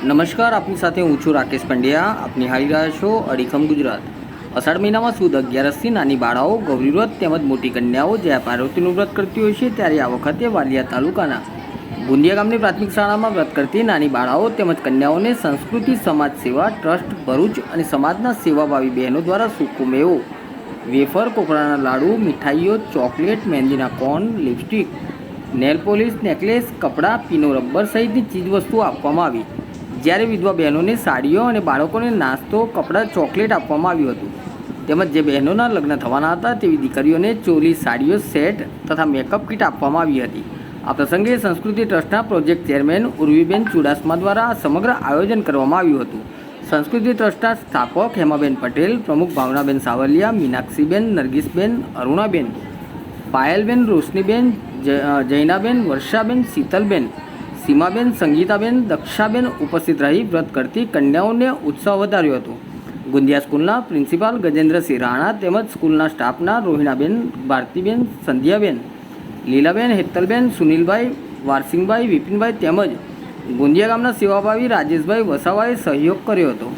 નમસ્કાર, આપની સાથે હું છું રાકેશ પંડ્યા. આપ નિહાળી રહ્યા છો અડીખમ ગુજરાત. અષાઢ મહિનામાં સુદ અગિયારસથી નાની બાળાઓ, ગૌરી વ્રત તેમજ મોટી કન્યાઓ જ્યાં પાર્વતીનું વ્રત કરતી હોય છે, ત્યારે આ વખતે વાલિયા તાલુકાના ગુંદિયા ગામની પ્રાથમિક શાળામાં વ્રત કરતી નાની બાળાઓ તેમજ કન્યાઓને સંસ્કૃતિ, સમાજ સેવા, ટ્રસ્ટ, ભરૂચ અને સમાજના સેવાભાવી બહેનો દ્વારા સૂકો મેવો, વેફર કોપરાના લાડુ, મીઠાઈઓ, chocolate, મહેંદીના cone lipstick, nail polish, necklace, કપડાં, પીનો રબર સહિતની ચીજવસ્તુઓ આપવામાં આવી. જ્યારે વિધવા બહેનોને સાડીઓ અને બાળકોને નાસ્તો, કપડાં, ચોકલેટ આપવામાં આવ્યું હતું. તેમજ જે બહેનોના લગ્ન થવાના હતા તેવી દીકરીઓને ચોલી, સાડીઓ, સેટ તથા મેકઅપ કીટ આપવામાં આવી હતી. આ પ્રસંગે સંસ્કૃતિ ટ્રસ્ટના પ્રોજેક્ટ ચેરમેન ઉર્વીબેન ચુડાસમા દ્વારા આ સમગ્ર આયોજન કરવામાં આવ્યું હતું. સંસ્કૃતિ ટ્રસ્ટના સ્થાપક હેમાબેન પટેલ, પ્રમુખ ભાવનાબેન સાવલિયા, મીનાક્ષીબેન નરગીસબેન અરુણાબેન, પાયલબેન, રોશનીબેન, જ, જૈનાબેન, વર્ષાબેન, શીતલબેન સીમાબેન, સંગીતાબેન, દક્ષાબેન ઉપસ્થિત રહી વ્રત કરતી કન્યાઓને ઉત્સાહ વધાર્યો હતો. ગુંદિયા સ્કૂલના પ્રિન્સિપાલ ગજેન્દ્રસિંહ રાણા તેમજ સ્કૂલના સ્ટાફના રોહિણાબેન, ભારતીબેન, સંધ્યાબેન, લીલાબેન, હેતલબેન, સુનિલભાઈ વારસિંગભાઈ વિપિનભાઈ તેમજ ગુંદિયા ગામના સેવાભાવી રાજેશભાઈ વસાવાએ સહયોગ કર્યો હતો.